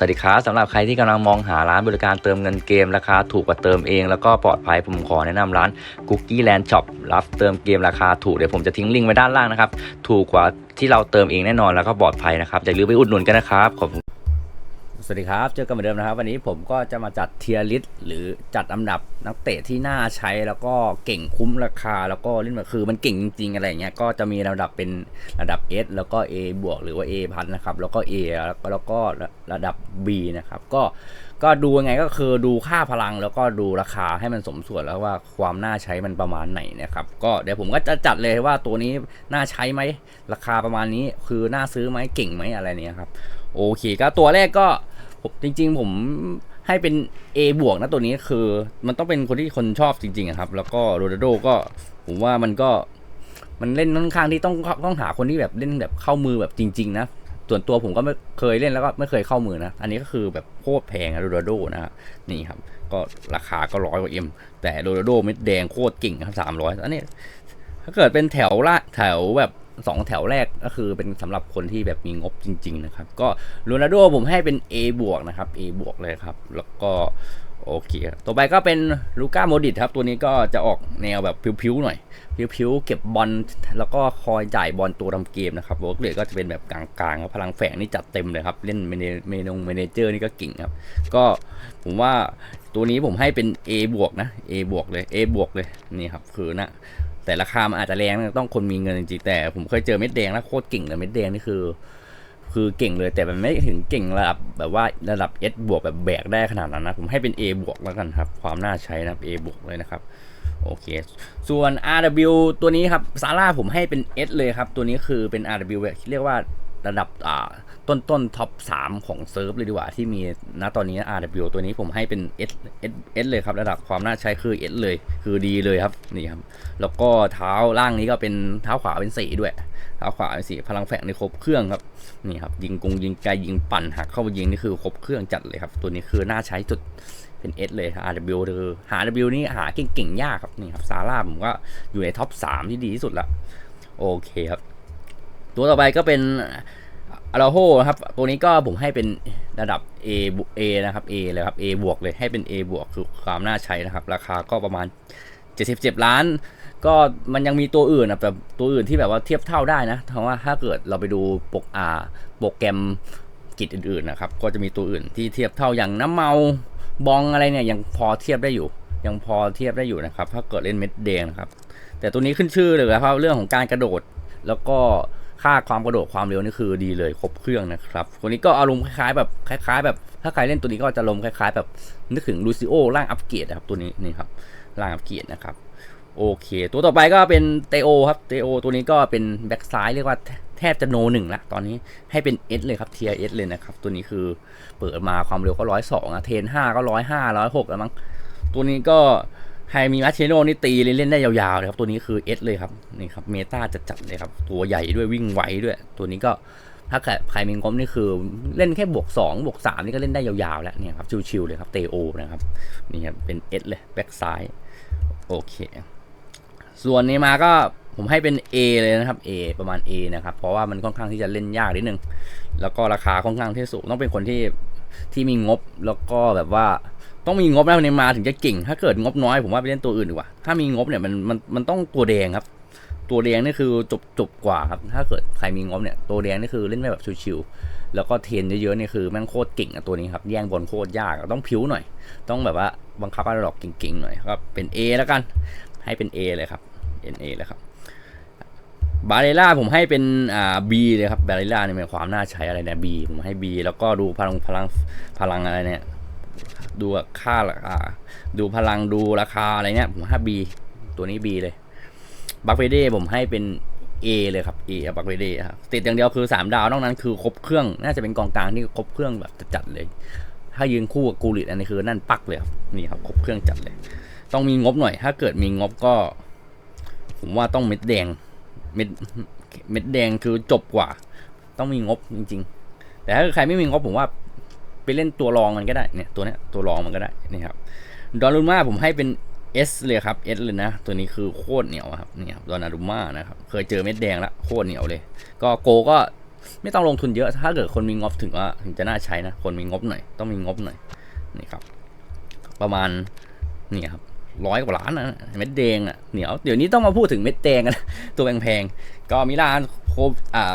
สวัสดีครับสำหรับใครที่กำลังมองหาร้านบริการเติมเงินเกมราคาถูกกว่าเติมเองแล้วก็ปลอดภัยผมขอแนะนำร้าน Cookie Land Shop รับเติมเกมราคาถูกเดี๋ยวผมจะทิ้งลิงก์ไว้ด้านล่างนะครับ ถูกกว่าที่เราเติมเองแน่นอนแล้วก็ปลอดภัยนะครับอย่าลืมไปอุดหนุนกันนะครับขอบคุณ สวัสดีครับ เจอกันเหมือนเดิมนะครับ วันนี้ผมก็จะมาจัดเทียร์ลิสหรือจัดอันดับนักเตะที่น่าใช้แล้วก็เก่งคุ้มราคา แล้วก็เล่นแบบคือมันเก่งจริงๆอะไรเงี้ยก็จะมีระดับเป็นระดับ S แล้วก็ A บวกหรือว่า A พันนะครับแล้วก็ A แล้วก็แล้วก็ระดับ B นะครับก็ก็ดูยังไงก็คือดูค่าพลังแล้วก็ดูราคาให้มันสมส่วนแล้วว่าความน่าใช้มันประมาณไหนนะครับก็เดี๋ยวผมก็จะจัดเลยว่าตัวนี้น่าใช้ไหมราคาประมาณนี้คือน่าซื้อไหมเก่งไหมอะไรเนี้ยครับโอเคก็ตัวแรกก็ จริง ๆ ผมให้เป็น A บวกนะตัวนี้คือ มันต้องเป็นคนที่คนชอบจริงๆครับ แล้วก็โรนัลโดก็ผมว่ามันก็มันเล่นค่อนข้างที่ต้องต้องหาคนที่แบบเล่นแบบเข้ามือแบบจริง ๆ นะส่วนตัวผมก็ไม่เคยเล่นแล้วก็ไม่เคยเข้ามือนะ อันนี้ก็คือแบบโคตรแพงอะโรนัลโดนะครับนี่ครับ ก็ราคาก็ร้อยกว่าเอ็มแต่โรนัลโดเม็ดแดงโคตรเก่งครับสามร้อยอันนี้ถ้าเกิดเป็นแถวละแถวแบบ สองแถวแรกก็คือเป็นสำหรับคนที่แบบมีงบจริง ๆ นะครับ ก็โรนัลโดผมให้เป็น A บวกนะครับ A บวกเลยครับ แล้วก็โอเค ต่อไปก็เป็นลูก้าโมดิตครับ ตัวนี้ก็จะออกแนวแบบพิ้วๆหน่อยพิ้วๆ เก็บบอลแล้วก็คอยจ่ายบอลตัวทำเกมนะครับโวกเลก็จะเป็นแบบกลางๆครับ พลังแฝงนี่จัดเต็มเลยครับ เล่นเมนเมนงเมเนเจอร์นี่ก็เก่งครับ ก็ผมว่าตัวนี้ผมให้เป็น A บวกนะ A บวกเลย A บวกเลย นี่ครับ คือนะ แต่ราคามันอาจจะแรงนะต้องคนมีเงินจริงๆแต่ผมเคยเจอเม็ดแดงแล้วโคตรเก่งเลยเม็ดแดงนี่คือ คือเก่งเลยแต่มันไม่ถึงเก่งระดับแบบว่าระดับ S บวกแบบแบกได้ขนาดนั้นนะผมให้เป็น A บวกแล้วกันครับ ความน่าใช้นะครับ A บวกเลยนะครับโอเค ส่วน RW ตัวนี้ครับซาร่าผมให้เป็น S เลยครับ ตัวนี้คือเป็น RW แบบเรียกว่าระดับอ่า ต้นต้นท็อป3ของเซิร์ฟเลยดีกว่าที่มีณตอนนี้ RW ตัวนี้ผมให้เป็น S S S เลยครับ ระดับความน่าใช้คือ S เลย คือดีเลยครับนี่ครับ แล้วก็เท้าล่างนี้ก็เป็นเท้าขวาเป็นสีด้วย เท้าขวาเป็นสีพลังแฝงในครบเครื่องครับนี่ครับยิงกงยิงไกลยิงปั่นหักเข้าไปยิงนี่คือครบเครื่องจัดเลยครับ ตัวนี้คือน่าใช้จุดเป็น S เลย RW คือหา W นี่หาเก่งๆยากครับนี่ครับซาร่าผมก็อยู่ในท็อป3ที่ดีที่สุดละโอเคครับ ตัวต่อไปก็เป็น อาราโฮนะครับ ตัวนี้ก็ผมให้เป็นระดับ A บวก A นะครับ A เลยครับ A บวกเลยให้เป็น A บวกคือความน่าใช้นะครับ ราคาก็ประมาณ 77 ล้าน ก็มันยังมีตัวอื่นนะแบบตัวอื่นที่แบบว่าเทียบเท่าได้นะเพราะว่าถ้าเกิดเราไปดูปรอาโปรแกรมกิจอื่นๆนะครับ ก็จะมีตัวอื่นที่เทียบเท่าอย่างน้ำเมาบองอะไรเนี่ยยังพอเทียบได้อยู่ ยังพอเทียบได้อยู่นะครับ ถ้าเกิดเล่นเม็ดแดงนะครับ แต่ตัวนี้ขึ้นชื่อเลยนะครับเรื่องของการกระโดดแล้วก็ ค่าความกระโดดความเร็วนี่คือดีเลยครบเครื่องนะครับคนนี้ก็อารมณ์คล้ายๆแบบคล้ายๆ แบบถ้าใครเล่นตัวนี้ก็จะลมณ์คล้ายๆ แบบนึกถึงลูซิโอร่างอัปเกรดนะครับตัวนี้นี่ครับร่างอัปเกรดนะครับโอเค ตัวต่อไปก็เป็นเตโอครับเตโอตัวนี้ก็เป็นแบ็กซ้ายเรียกว่าแทบจะโนหนึ่งละตอนนี้ให้เป็น S เลยครับเทียเอสเลยนะครับ ตัวนี้คือเปิดมาความเร็วก็ร้อยสองอะเทนห้าก็ร้อยห้าร้อยหกแล้วมั้งตัวนี้ก็ ไฮมีมาเชโนนี่ตีเล่นได้ยาวๆเลยครับตัวนี้คือ S เลยครับนี่ครับเมตาจัดๆเลยครับตัวใหญ่ด้วยวิ่งไวด้วย ตัวนี้ก็ถ้าใครมีงบนี่คือเล่นแค่บวก2บวก3นี่ก็เล่นได้ยาวๆแล้วเนี่ยครับชิวๆเลยครับเตโอนะครับนี่ครับเป็น S เลยแบ็กซ้ายโอเค ส่วนนี้มาก็ผมให้เป็น A เลยนะครับ A ประมาณ A นะครับ เพราะว่ามันค่อนข้างที่จะเล่นยากนิดนึง แล้วก็ราคาค่อนข้างที่สูงต้องเป็นคนที่ที่มีงบแล้วก็แบบว่า ต้องมีงบนะในมาถึงจะเก่ง ถ้าเกิดงบน้อยผมว่าไปเล่นตัวอื่นดีกว่า ถ้ามีงบเนี่ยมันมันมันต้องตัวแดงครับ ตัวแดงนี่คือจบจบกว่าครับ ถ้าเกิดใครมีงบเนี่ย ตัวแดงนี่คือเล่นได้แบบชิวๆ แล้วก็เทนเยอะๆเนี่ยคือแม่งโคตรเก่งอะตัวนี้ครับ แย่งบอลโคตรยาก ต้องผิวหน่อย ต้องแบบว่าบังคับอะไรหรอกเก่งๆหน่อยครับ เป็น A แล้วกัน ให้เป็น A เลยครับ NA เลยครับบาเรล่าผมให้เป็นอ่า B เลยครับบาเรล่าเนี่ยมีความน่าใช้อะไรเนี่ย B ผมให้ B แล้วก็ดูพลังพลังพลังอะไรเนี่ย ดูค่าราคาดูพลังดูราคาอะไรเนี่ยผมให้ B ตัวนี้ B เลยบัคเฟเดผมให้เป็น A เลยครับ A บัคเฟเดครับติดอย่างเดียวคือ 3 ดาวนอกนั้นคือครบเครื่อง น่าจะเป็นกองกลางที่ครบเครื่องแบบจัดเลย ถ้ายืนคู่กับกูริตอันนี้คือนั่นปักเลยครับนี่ครับครบเครื่องจัดเลย ต้องมีงบหน่อย ถ้าเกิดมีงบก็ ผมว่าต้องเม็ดแดงเม็ดเม็ดแดงคือจบกว่า ต้องมีงบจริง ๆ แต่ถ้าใครไม่มีงบผมว่า ไปเล่นตัวรองมันก็ได้เนี่ยตัวเนี้ยตัวรองมันก็ได้นี่ครับดอนรุม่าผมให้เป็น S เลยครับ S เลยนะ ตัวนี้คือโคตรเหนียวครับนี่ครับดอนารุม่านะครับเคยเจอเม็ดแดงแล้วโคตรเหนียวเลย ก็โกก็ไม่ต้องลงทุนเยอะ ถ้าเกิดคนมีงบถึงว่าถึงจะน่าใช้นะ คนมีงบหน่อย ต้องมีงบหน่อย นี่ครับ ประมาณนี่ครับร้อยกว่าล้านนะเม็ดแดงอะเหนียวเดี๋ยวนี้ต้องมาพูดถึงเม็ดแดงกันตัวแพงๆก็มิลานโคอ่า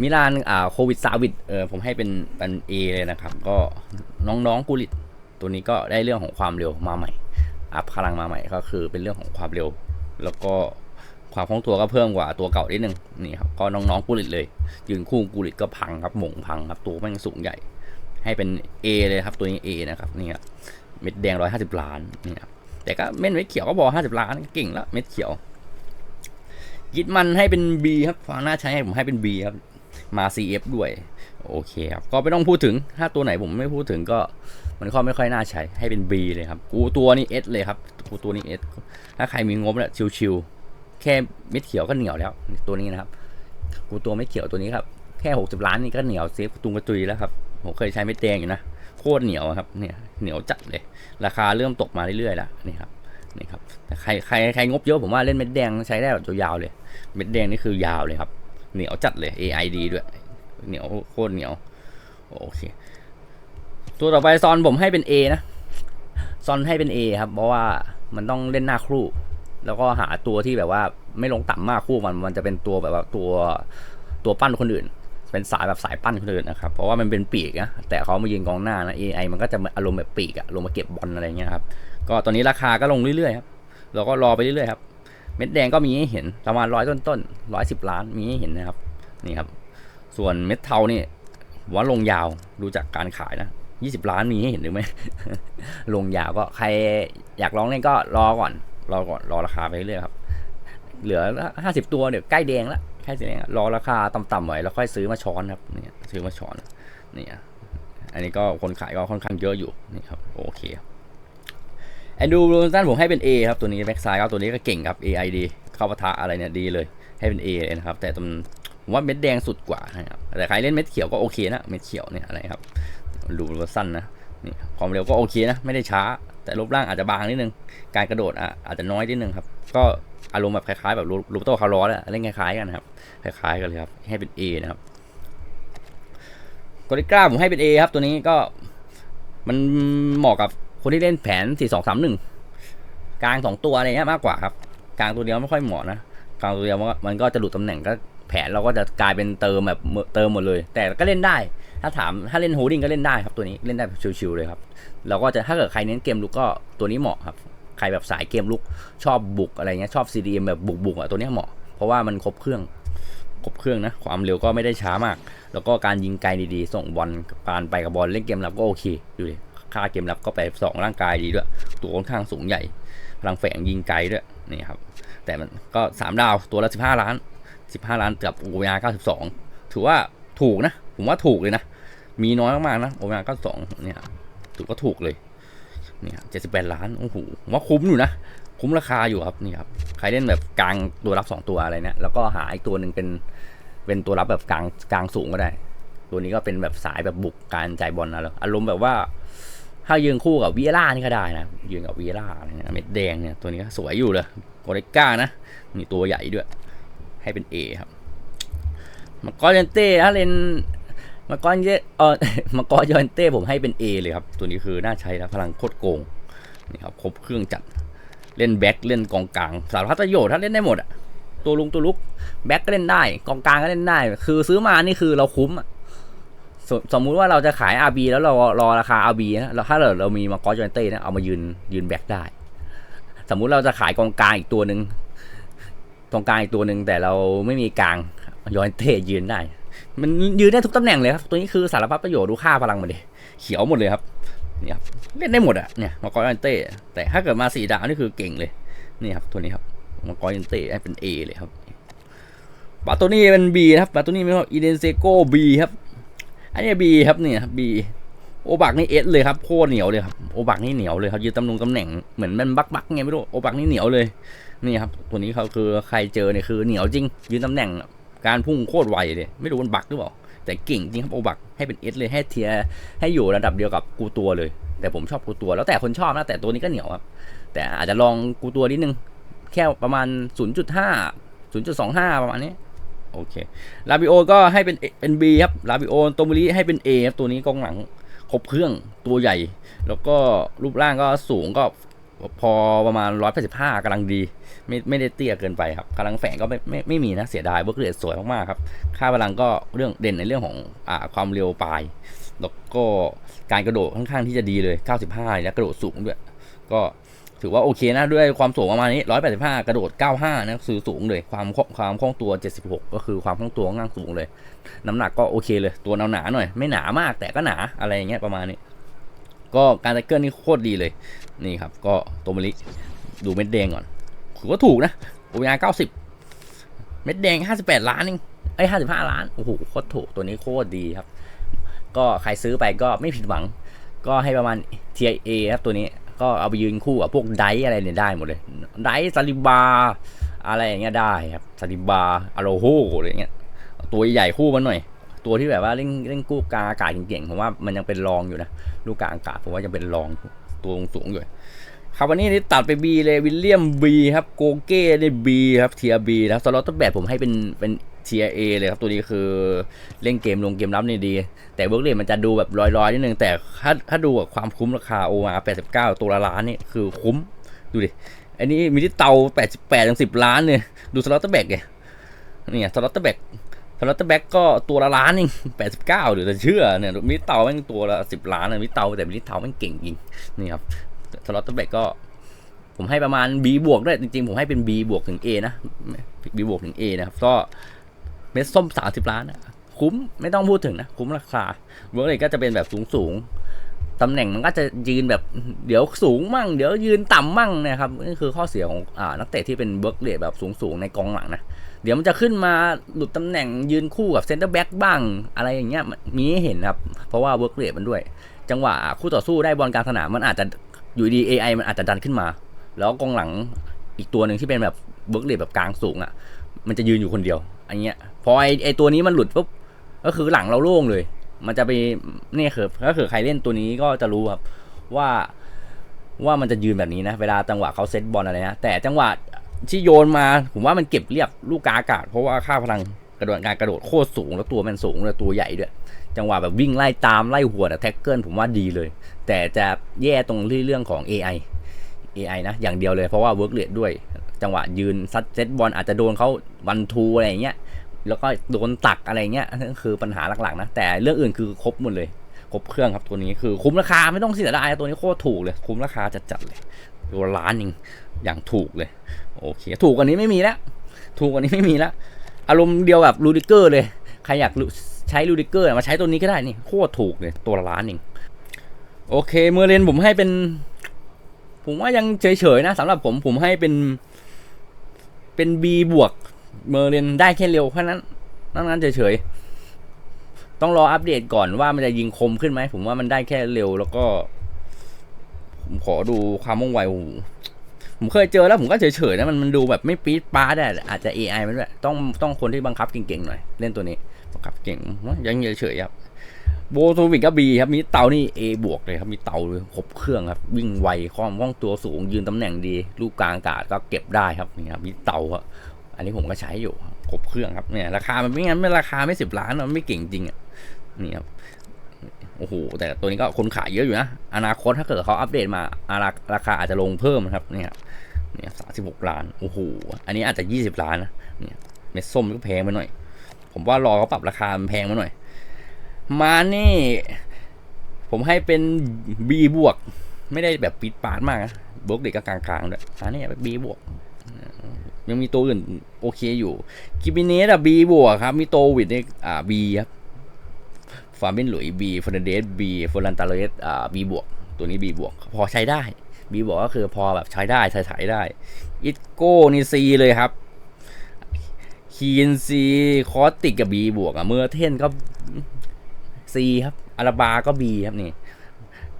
มิลานอ่าโควิดซาวิดเออผมให้เป็นเป็นเอเลยนะครับ ก็น้องๆกุลิตตัวนี้ก็ได้เรื่องของความเร็วมาใหม่อัพพลังมาใหม่ก็คือเป็นเรื่องของความเร็ว แล้วก็ความคล่องตัวก็เพิ่มกว่าตัวเก่านิดนึงนี่ครับก็น้องๆกุลิตเลยยืนคู่กุลิตก็พังครับหม่งพังครับตัวแม่งสูงใหญ่ ให้เป็น A เลยครับตัวนี้ A นะครับนี่ครับเม็ดแดงร้อยห้าสิบล้านนี่ครับแต่ก็เม็ดเม็ดเขียวก็บอกห้าสิบล้านเก่งแล้วเม็ดเขียวยิดมันให้เป็น B ครับฟังน่าใช้ให้ผมให้เป็น B ครับ มา CF ด้วย โอเคครับ ก็ไม่ต้องพูดถึง ถ้าตัวไหนผมไม่พูดถึงก็ มันก็ไม่ค่อยน่าใช้ ให้เป็น B เลยครับ กูตัวนี้ S เลยครับ กูตัวนี้ S ถ้าใครมีงบเนี่ยชิวๆ แค่เม็ดเขียวก็เหนียวแล้ว ตัวนี้นะครับ กูตัวเม็ดเขียวตัวนี้ครับ แค่ 60 ล้านนี่ก็เหนียวเซฟตุงกระจุยแล้วครับ ผมเคยใช้เม็ดแดงอยู่นะ โคตรเหนียวครับ เนี่ย เหนียวจัดเลย ราคาเริ่มตกมาเรื่อยๆแล้วนี่ครับนี่ครับแต่ใครใครใครงบเยอะผมว่าเล่นเม็ดแดงใช้ได้แบบยาวๆเลย เม็ดแดงนี่คือยาวเลยครับ เหนียวจัดเลย AID ด้วย เหนียวโคตรเหนียว โอเค ตัวต่อไปซอนผมให้เป็น A นะ ซอนให้เป็น A ครับ เพราะว่ามันต้องเล่นหน้าครู่ แล้วก็หาตัวที่แบบว่าไม่ลงต่ำมากคู่มันมันจะเป็นตัวแบบว่าตัวตัวปั้นคนอื่น เป็นสายแบบสายปั้นคนอื่นนะครับ เพราะว่ามันเป็นปีกนะ แต่เขามายืนกองหน้านะ AI มันก็จะอารมณ์แบบปีกอะลงมาเก็บบอลอะไรเงี้ยครับ ก็ตอนนี้ราคาก็ลงเรื่อยๆครับเราก็รอไปเรื่อยๆครับ เม็ดแดงก็มีให้เห็นประมาณร้อยต้นๆร้อยสิบล้านมีให้เห็นนะครับนี่ครับ ส่วนเม็ดเทานี่ว่าลงยาวดูจากการขายนะยี่สิบล้านมีให้เห็นหรือไม่ลงยาวก็ใครอยากลองเล่นก็รอก่อน รอก่อนรอราคาไปเรื่อยครับ เหลือห้าสิบตัวเดี๋ยวใกล้แดงแล้วใกล้แดงรอราคาต่ำๆไว้แล้วค่อยซื้อมาช้อนครับเนี่ยซื้อมาช้อนนี่อันนี้ก็คนขายก็ค่อนข้างเยอะอยู่นี่ครับโอเค แอนดูโรนสันผมให้เป็น A ครับ ตัวนี้แบ็กซ้ายก็ตัวนี้ก็เก่งครับ AID เข้าปะทะอะไรเนี่ยดีเลย ให้เป็น A เลยนะครับ แต่ตผมว่าเม็ดแดงสุดกว่านะครับแต่ใครเล่นเม็ดเขียวก็โอเคนะเม็ดเขียวเนี่ยอะไรครับดูโรสั้นนะนี่ความเร็วก็โอเคนะไม่ได้ช้า แต่รูปร่างอาจจะบางนิดนึง การกระโดดอะอาจจะน้อยนิดนึงครับก็อารมณ์แบบคล้ายๆแบบรูปโตคาร์ลอสอะเล่นคล้ายๆกันครับคล้ายๆกันเลยครับให้เป็น A นะครับกอริก้าผมให้เป็น A ครับตัวนี้ก็มันเหมาะกับ คนที่เล่นแผน4 2 3 1กลางสองตัวอะไรเงี้ยมากกว่าครับ กลางตัวเดียวไม่ค่อยเหมาะนะกลางตัวเดียวมันก็จะหลุดตำแหน่งก็แผนเราก็จะกลายเป็นเติมแบบเติมหมดเลย แต่ก็เล่นได้ ถ้าถามถ้าเล่นโฮดดิ้งก็เล่นได้ครับตัวนี้เล่นได้ชิวๆเลยครับเราก็จะถ้าเกิดใครเน้นเกมลุกก็ตัวนี้เหมาะครับใครแบบสายเกมลุกชอบบุกอะไรเงี้ยชอบ CDM แบบบุกๆอะตัวนี้เหมาะ เพราะว่ามันครบเครื่องครบเครื่องนะความเร็วก็ไม่ได้ช้ามาก แล้วก็การยิงไกลดีๆ ส่งบอลการไปกับบอลเล่นเกมรับก็โอเคดูดิ ค่าเกมรับก็ไปสองร่างกายดีด้วย ตัวค่อนข้างสูงใหญ่ พลังแฝงยิงไกลด้วยนี่ครับ แต่มันก็สามดาวตัวละสิบห้าล้านสิบห้าล้านกับโอเวอร์เก้าสิบสองถือว่าถูกนะ ผมว่าถูกเลยนะ มีน้อยมากๆนะโอเวอร์เก้าสองเนี่ยถือว่าถูกเลยเนี่ยเจ็ดสิบแปดล้านโอ้โหผมว่าคุ้มอยู่นะคุ้มราคาอยู่ครับนี่ครับใครเล่นแบบกลางตัวรับสองตัวอะไรเนี่ยแล้วก็หาอีกตัวหนึ่งเป็นเป็นตัวรับแบบกลางกลางสูงก็ได้ ตัวนี้ก็เป็นแบบสายแบบบุกการจ่ายบอลนะแล้วอารมณ์แบบว่า ถ้ายืนคู่กับวีล่านี่ก็ได้นะ ยืนกับวีล่าอะไรเนี่ยเม็ดแดงเนี่ยตัวนี้ก็สวยอยู่เลยโกเรก้านะมีตัวใหญ่ด้วย ให้เป็น A ครับมังกรยันเต้ถ้าเล่นมังกรเยเออมังกรยันเต้ผมให้เป็น A เลยครับ ตัวนี้คือน่าใช้นะพลังโคตรโกงนี่ครับครบเครื่องจัดเล่นแบ็คเล่นกองกลางสารพัดประโยชน์ถ้าเล่นได้หมดอะตัวลุงตัวลุกแบ็คก็เล่นได้ กองกลางก็เล่นได้ คือซื้อมานี่คือเราคุ้มอะ สสมมุติว่าเราจะขาย RB แล้วเรารอราคา RB นะเราถ้าเราเรามีมังกรยันเต้นะเอามายืนยืนแบ็คได้ สมมุติเราจะขายกองกลางอีกตัวหนึ่งตรงกลางอีกตัวหนึ่งแต่เราไม่มีกลางยอนเต้ยืนได้ มันยืนได้ทุกตำแหน่งเลยครับ ตัวนี้คือสารพัดประโยชน์ดูค่าพลังมันดิเขียวหมดเลยครับนี่ครับเล่นได้หมดอะเนี่ยมังกรยันเต้แต่ถ้าเกิดมาสี่ดาวนี่คือเก่งเลยนี่ครับตัวนี้ครับมังกรยันเต้เป็น A เลยครับบาตัวนี้เป็น B นะครับบาตัวนี้ไม่ว่าอีเดนเซโก้ B ครับ อันนี้ B ครับเนี่ยบ B โอบักนี่เอสเลยครับโคตรเหนียวเลยครับโอบักนี่เหนียวเลยครับยืนตำแหน่งตำแหน่งเหมือนมันบักบักไงไม่รู้โอบักนี่เหนียวเลยนี่ครับตัวนี้เขาคือใครเจอเนี่ยคือเหนียวจริง ยืนตำแหน่งการพุ่งโคตรไวเลยไม่รู้มันบักหรือเปล่าแต่เก่งจริงครับโอบักให้เป็นเอสเลยให้เทียให้อยู่ระดับเดียวกับกูตัวเลย แต่ผมชอบกูตัวแล้วแต่คนชอบนะแต่ตัวนี้ก็เหนียวครับแต่อาจจะลองกูตัวนิดนึงแค่ประมาณ 0.5 0.25 ประมาณนี้ โอเคลาบิโอก็ให้เป็นเป็น B ครับลาบิโอโตมูริให้เป็น A ครับตัวนี้กองหลังครบเครื่องตัวใหญ่ แล้วก็รูปร่างก็สูงก็พอประมาณ 185กำลังดี ไม่ไม่ได้เตี้ยเกินไปครับกำลังแฝงก็ไม่ไม่ไม่มีนะเสียดายเบิร์กเรดสวยมากๆครับ ค่าพลังก็เรื่องเด่นในเรื่องของอ่าความเร็วปลาย แล้วก็การกระโดดค่อนข้างที่จะดีเลย 95แล้วกระโดดสูงด้วย ก็ ถือว่าโอเคนะด้วยความสูงประมาณนี้ 185 กระโดด 95 นะคือสูงเลย ความความคล่องตัว 76 ก็คือความคล่องตัวค่อนข้างสูงเลย น้ำหนักก็โอเคเลย ตัวหนาๆหน่อย ไม่หนามากแต่ก็หนาอะไรอย่างเงี้ยประมาณนี้ ก็การแท็กเกิลนี่โคตรดีเลย นี่ครับ ก็โตมริดูเม็ดแดงก่อนถือว่าถูกนะโอเวอาร์90 เม็ดแดง 58 ล้านเองไอ้55 ล้าน โอ้โห โคตรถูก ตัวนี้โคตรดีครับ ก็ใครซื้อไปก็ไม่ผิดหวัง ก็ให้ประมาณ TIA ครับตัวนี้ ก็เอาไปยืนคู่กับพวกไดอะไรเนี่ยได้หมดเลย ไดซาลิบา อะไรอย่างเงี้ยได้ครับซาลิบาอโรโฮอะไรเงี้ยตัวใหญ่คู่มันหน่อย ตัวที่แบบว่าเล่นเล่นกู้กาอากาศเก่งๆผมว่ามันยังเป็นรองอยู่นะลูกกาอากาศผมว่ายังเป็นรองตัวสูงอยู่ครับวันนี้นี่ตัดไป B เลยวิลเลียม B ครับโกเก้ใน B ครับเทีย B นะครับสล็อตแบทผมให้เป็นเป็น ทีย A เลยครับตัวนี้คือเล่นเกมลงเกมรับนี่ดี แต่เวิร์กเรทมันจะดูแบบลอยๆนิดนึงแต่ถ้าถ้าดูกับความคุ้มราคา OR 89ตัวละล้านนี่คือคุ้มดูดิอันนี้มีที่เตา88ถึง10ล้านเนี่ยดูสล็อตแบกเนี่ยนี่สล็อตแบกสล็อตแบกก็ตัวละล้านเอง89หรือจะเชื่อเนี่ยมิเตาแม่งตัวละ10ล้านนะมิเตาแต่มิเตาแม่งเก่งจริงนี่ครับสล็อตแบกก็ผมให้ประมาณ B บวกด้วยจริงๆ ผมให้เป็น B บวกถึง A นะ B บวกถึง A นะครับก็ เม็ดส้ม30ล้านนะคุ้มไม่ต้องพูดถึงนะ คุ้มราคาเวิร์กเลยก็จะเป็นแบบสูงๆตำแหน่งมันก็จะยืนแบบเดี๋ยวสูงมั่ง เดี๋ยวยืนต่ำมั่งนะครับนี่คือข้อเสียของอ่านักเตะที่เป็นเบิร์กเลดแบบสูงๆในกองหลังนะเดี๋ยวมันจะขึ้นมาหลุดตำแหน่งยืนคู่กับเซนเตอร์แบ็กบ้างอะไรอย่างเงี้ยมีให้เห็นครับ เพราะว่าเวิร์กเลดมันด้วย จังหวะคู่ต่อสู้ได้บอลกลางสนามมันอาจจะอยู่ดี AI มันอาจจะดันขึ้นมา แล้วกองหลังอีกตัวหนึ่งที่เป็นแบบเบิร์กเลดแบบกลางสูงอะ มันจะยืนอยู่คนเดียว อันเงี้ย พอไอไอตัวนี้มันหลุดปุ๊บก็คือหลังเราโล่งเลย มันจะไปนี่คือก็คือใครเล่นตัวนี้ก็จะรู้ครับ ว่าว่ามันจะยืนแบบนี้นะ เวลาจังหวะเขาเซตบอลอะไรนะแต่จังหวะที่โยนมาผมว่ามันเก็บเรียบลูกกาอากาศ เพราะว่าค่าพลังกระโดดการกระโดดโคตรสูงแล้วตัวมันสูงเลยตัวใหญ่ด้วย จังหวะแบบวิ่งไล่ตามไล่หัวแต่แท็กเกิลผมว่าดีเลย แต่จะแย่ตรงเรื่องของ AI AI นะ อย่างเดียวเลยเพราะว่าเวิร์กเรทด้วย จังหวะยืนซัดเซตบอลอาจจะโดนเขาวันทูอะไรอย่างเงี้ยแล้วก็โดนตักอะไรเงี้ยนั่นคือปัญหาหลักๆนะ แต่เรื่องอื่นคือครบหมดเลย ครบเครื่องครับตัวนี้คือคุ้มราคาไม่ต้องเสียดายตัวนี้โคตรถูกเลย คุ้มราคาจัดๆเลยตัวล้านหนึงอย่างถูกเลย โอเค ถูกกว่านี้ไม่มีแล้วถูกกว่านี้ไม่มีแล้วอารมณ์เดียวแบบลูดิเกอร์เลย ใครอยากใช้ลูดิเกอร์มาใช้ตัวนี้ก็ได้นี่โคตรถูกเลยตัวละล้านเองโอเคเมอร์เรนผมให้เป็น ผมว่ายังเฉยๆนะสำหรับผมผมให้เป็น เป็น B บวกเมอร์เรนได้แค่เร็วแค่นั้นนั่นนั้นเฉยๆ ต้องรออัปเดตก่อนว่ามันจะยิงคมขึ้นไหม ผมว่ามันได้แค่เร็วแล้วก็ ผมขอดูความว่องไวผมเคยเจอแล้วผมก็เฉยๆนะมันมันดูแบบไม่ปี๊ดป้าดอะอาจจะ AI มันด้วยต้องต้องคนที่บังคับเก่งๆหน่อย เล่นตัวนี้บังคับเก่งยังเฉยๆครับ โบโซวิกก็บีครับ มีเตานี่ A บวกเลยครับ มีเตาเลยครบเครื่องครับ วิ่งไวความว่องตัวสูง ยืนตำแหน่งดี ลูกกลางอากาศก็เก็บได้ครับ นี่ครับ มีเตาครับอันนี้ผมก็ใช้อยู่ ครบเครื่องครับ เนี่ย ราคามันไม่งั้นไม่ราคาไม่สิบล้านมันไม่เก่งจริงอะ นี่ครับ โอ้โห แต่ตัวนี้ก็คนขายเยอะอยู่นะ อนาคตถ้าเกิดเขาอัปเดตมาอาราราคาอาจจะลงเพิ่มครับ เนี่ย เนี่ยสามสิบหกล้าน โอ้โห อันนี้อาจจะยี่สิบล้านนะ เนี่ย เม็ดส้มก็แพงไปหน่อย ผมว่ารอเขาปรับราคามันแพงมาหน่อย มานี่ ผมให้เป็น B บวก ไม่ได้แบบปิดปาดมากนะบวกเด็กก็กลางๆด้วยอันนี้แบบ B บวกยังมีตัวอื่นโอเคอยู่กิบิเนสอะ B บวกครับ มีโตวิดเนี่ยอ่า B ครับฟาร์มินหลุย B ฟอร์นเดส B ฟอรันตาเลสอ่า B บวก ตัวนี้ B บวก พอใช้ได้ B บวกก็คือพอแบบใช้ได้ใช้ถ่ายได้อิทโก้นี่ C เลยครับคีนซีคอสติกกับ B บวกอะเมื่อเทนก็ C ครับอาราบาก็ B ครับนี่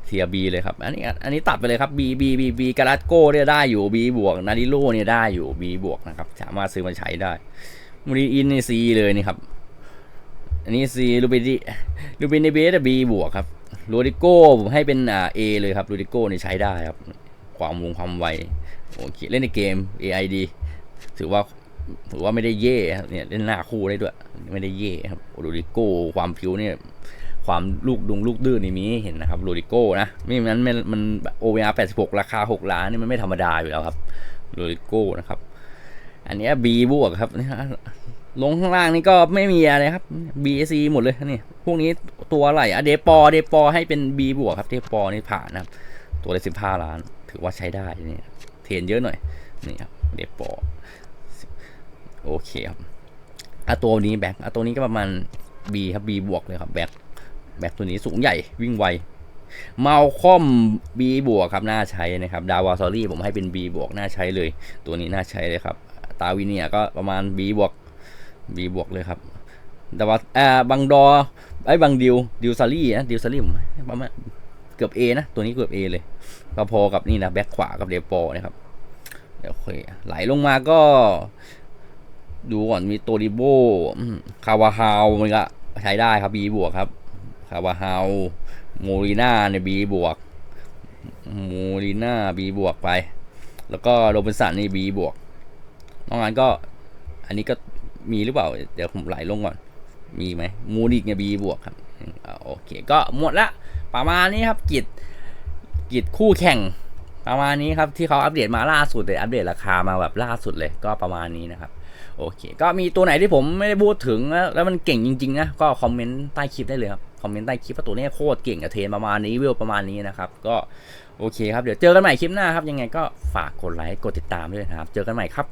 เทียบ B เลยครับอันนี้อันนี้ตัดไปเลยครับ B B B B กาลาโก้เนี่ยได้อยู่ B บวกนาริโลเนี่ยได้อยู่ B บวกนะครับสามารถซื้อมาใช้ได้มูรีอินนี่ C เลยนี่ครับ อันนี้ C ลูบิดิลูบินในเบส B บวกครับโรดิโก้ผมให้เป็นอ่า A เลยครับโรดิโก้นี่ยใช้ได้ครับ ความวงความไวโอเคเล่นในเกม AID ถือว่าถือว่าไม่ได้เย่ครับเนี่ยเล่นหน้าคู่ได้ด้วย ไม่ได้เย่ครับโรดิโก้ความผิวเนี่ย ความลูกดุงลูกดื้อนี่มีเห็นนะครับโรดิโก้นะไม่งั้นมันมันโอเวอาร์แปดสิบหกราคาหกล้านนี่มันไม่ธรรมดาอยู่แล้วครับโรดิโก้นะครับ อันนี้บีบวกครับนี่ฮะลงข้างล่างนี่ก็ไม่มีอะไรครับ BC หมดเลยนี่พวกนี้ตัวอะไรอะเดปอเดปอให้เป็น B บวกครับเดปอนี่ผ่านนะครับ ตัวละสิบห้าล้าน ถือว่าใช้ได้นี่เทรนเยอะหน่อยนี่ครับเดปอโอเคครับอะตัวนี้แบ็คอะตัวนี้ก็ประมาณ B ครับ B บวกเลยครับแบ็ค แบ็คตัวนี้สูงใหญ่วิ่งไวเมาคอม B บวกครับน่าใช้นะครับดาวาซอรี่ผมให้เป็น B บวกน่าใช้เลย ตัวนี้น่าใช้เลยครับ ตาวิเนียก็ประมาณ B บวก B บวกเลยครับแต่ว่าอ่าบังดอไอ้บังดิวดิวซารี่นะดิวซารี่ผมประมาณเกือบ A นะตัวนี้เกือบ A เลยก็พอกับนี่นะแบ็คขวากับเดปอนะครับเดี๋ยวโอเคไหลลงมาก็ ดูก่อนมีโตริโบคาวาฮาวมันก็ใช้ได้ครับ B บวกครับาวาเฮาโมริน่าเนี่ย B บวกโมริน่า B บวกไป แล้วก็โรบินสันนี่ B บวกนอกนั้นก็ อันนี้ก็มีหรือเปล่า เดี๋ยวผมไหลลงก่อน มีไหมมูนิกเนี่ยบีบวกครับโอเค ก็หมดละประมาณนี้ครับกิจกิจคู่แข่งประมาณนี้ครับที่เขาอัปเดตมาล่าสุดเลยอัปเดตราคามาแบบล่าสุดเลยก็ประมาณนี้นะครับ โอเค ก็มีตัวไหนที่ผมไม่ได้พูดถึงแล้วแล้วมันเก่งจริงๆนะก็คอมเมนต์ใต้คลิปได้เลยครับคอมเมนต์ใต้คลิปว่าตัวนี้โคตรเก่งกับเทนประมาณนี้วิวประมาณนี้นะครับ ก็โอเคครับเดี๋ยวเจอกันใหม่คลิปหน้าครับยังไงก็ฝากกดไลค์กดติดตามด้วยนะครับ เจอกันใหม่ครับ